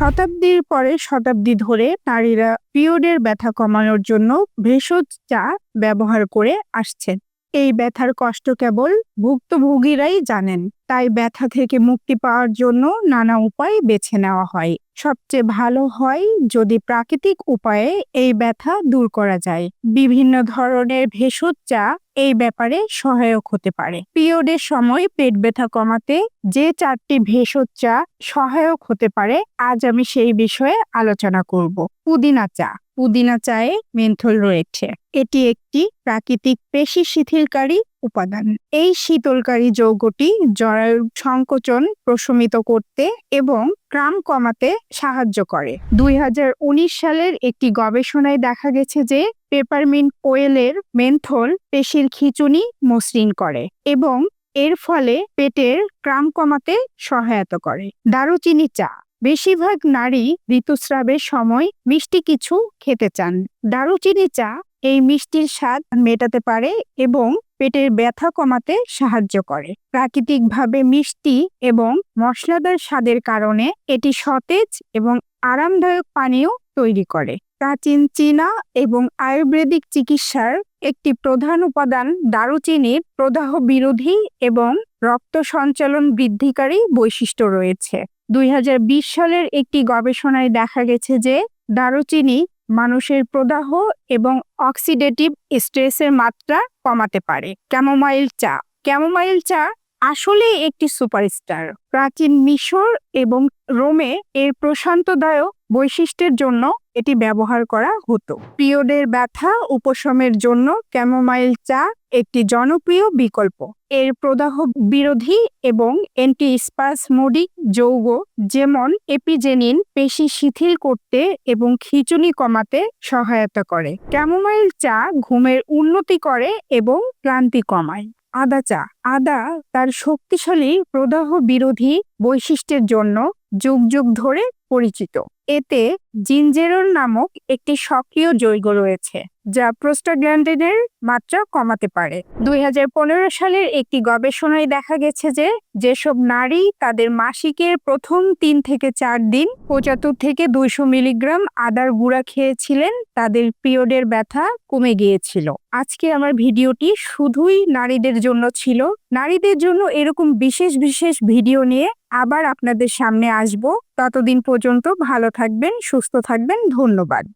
শতাব্দীর পরে শতাব্দী ধরে নারীরা পিরিয়ডের ব্যথা কমানোর জন্য ভেষজ চা ব্যবহার করে আসছেন। এই ব্যথার কষ্ট কেবল ভুক্তভোগীরাই জানেন, তাই ব্যথা থেকে মুক্তি পাওয়ার জন্য নানা উপায় বেছে নেওয়া হয়। সবচেয়ে ভালো হয় যদি প্রাকৃতিক উপায়ে এই ব্যথা দূর করা যায়। বিভিন্ন ধরনের ভেষজ চা এই ব্যাপারে সহায়ক হতে পারে। পিরিয়ডের সময় পেট ব্যথা কমাতে যে চারটি ভেষজ চা সহায়ক হতে পারে, আজ আমি সেই বিষয়ে আলোচনা করব। পুদিনা চা। পুদিনা চায়ে মেন্থল রয়েছে। এটি একটি প্রাকৃতিক পেশি শিথিলকারী উপাদান। এই শীতলকারী যৌগটি জরায়ুর সংকোচন প্রশমিত করতে এবং ক্রাম কমাতে সাহায্য করে। দুই হাজার উনিশ সালের একটি গবেষণায় দেখা গেছে যে পেপারমিন্ট কোয়েলের মেন্থল পেশির খিচুনি মসৃণ করে এবং এর ফলে পেটের ক্রাম কমাতে সহায়তা করে। দারুচিনি চা। বেশিরভাগ নারী ঋতুস্রাবের সময় মিষ্টি কিছু খেতে চান। দারুচিনি চা এই মিষ্টির স্বাদ মেটাতে পারে এবং পেটের ব্যথা কমাতে সাহায্য করে। প্রাকৃতিকভাবে মিষ্টি এবং মশলাদার স্বাদের কারণে এটি সতেজ এবং আরামদায়ক পানীয় তৈরি করে। প্রাচীন চীনা এবং আয়ুর্বেদিক চিকিৎসার একটি প্রধান উপাদান দারুচিনির প্রদাহ বিরোধী এবং রক্ত সঞ্চালন বৃদ্ধিকারী বৈশিষ্ট্য রয়েছে। দুই হাজার বিশ সালের একটি গবেষণায় দেখা গেছে যে দারুচিনি মানুষের প্রদাহ এবং অক্সিডেটিভ স্ট্রেসের মাত্রা কমাতে পারে। ক্যামোমাইল চা। ক্যামোমাইল চা আসলে একটি সুপারস্টার। প্রাচীন মিশর এবং রোমে এর প্রশান্তদায়ক বৈশিষ্ট্যের জন্য এটি ব্যবহার করা হতো। পিরিয়ডের ব্যথা, উপশমের জন্য ক্যামোমাইল চা একটি জনপ্রিয় বিকল্প। এর প্রদাহ বিরোধী এবং অ্যান্টি স্পাসমোডিক যৌগ যেমন এপিজেনিন পেশি শিথিল করতে এবং খিচুনি কমাতে সহায়তা করে। ক্যামোমাইল চা ঘুমের উন্নতি করে এবং ক্লান্তি কমায়। আদা চা। আদা তার শক্তিশালী প্রদাহ বিরোধী বৈশিষ্ট্যের জন্য যুগ যুগ ধরে পরিচিত। এতে জিঞ্জেরল নামক একটি সক্রিয় যৌগ রয়েছে। যা প্রোস্টাগ্ল্যান্ডিনের মাত্রা কমাতে পারে। দুই হাজার পনেরো সালের একটি গবেষণায় দেখা গেছে যে, যেসব নারী তাদের মাসিকের প্রথম তিন থেকে চার দিন পঁচাত্তর থেকে দুইশো মিলিগ্রাম আদার গুঁড়া খেয়েছিলেন, তাদের পিরিয়ডের ব্যথা কমে গিয়েছিল। আজকে আমার ভিডিওটি শুধুই নারীদের জন্য ছিল। নারীদের জন্য এরকম বিশেষ বিশেষ ভিডিও নিয়ে আবার আপনাদের সামনে আসব। ততদিন পর্যন্ত ভালো থাকবেন, সুস্থ থাকবেন, ধন্যবাদ।